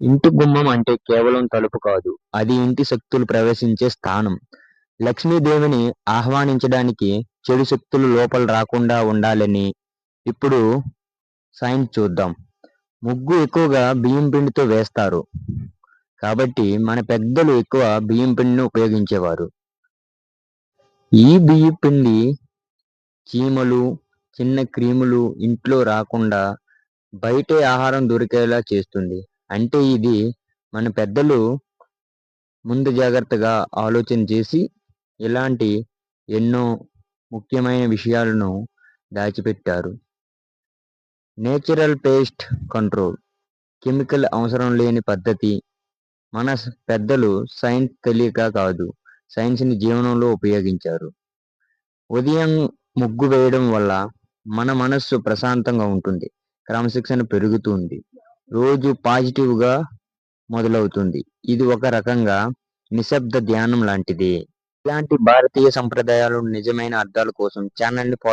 ఇంటి గుమ్మం అంటే కేవలం తలుపు కాదు అది ఇంటి శక్తులు ప్రవేశించే స్థానం. లక్ష్మీదేవిని ఆహ్వానించడానికి చెడు శక్తులు లోపల రాకుండా ఉండాలని ఇప్పుడు సైన్స్ చూద్దాం. ముగ్గు ఎక్కువగా బియ్యం పిండితో వేస్తారు కాబట్టి మన పెద్దలు ఎక్కువ బియ్యం పిండిని ఉపయోగించేవారు. ఈ బియ్యం పిండి చీమలు చిన్న క్రీములు ఇంట్లో రాకుండా బయటే ఆహారం దొరికేలా చేస్తుంది. అంటే ఇది మన పెద్దలు ముందు జాగ్రత్తగా ఆలోచన చేసి ఇలాంటి ఎన్నో ముఖ్యమైన విషయాలను దాచిపెట్టారు. నేచురల్ పేస్ట్ కంట్రోల్ కెమికల్ అవసరం లేని పద్ధతి మన పెద్దలు సైన్స్ తెలియక కాదు సైన్స్ని జీవనంలో ఉపయోగించారు. ఉదయం ముగ్గు వేయడం వల్ల మన మనస్సు ప్రశాంతంగా ఉంటుంది క్రమశిక్షణ పెరుగుతుంది. రోజు పాజిటివ్గా మొదలవుతుంది. ఇది ఒక రకంగా నిశ్శబ్ద ధ్యానం లాంటిది. ఇలాంటి భారతీయ సంప్రదాయాలు నిజమైన అర్థాల కోసం ఛానల్ని ఫాలో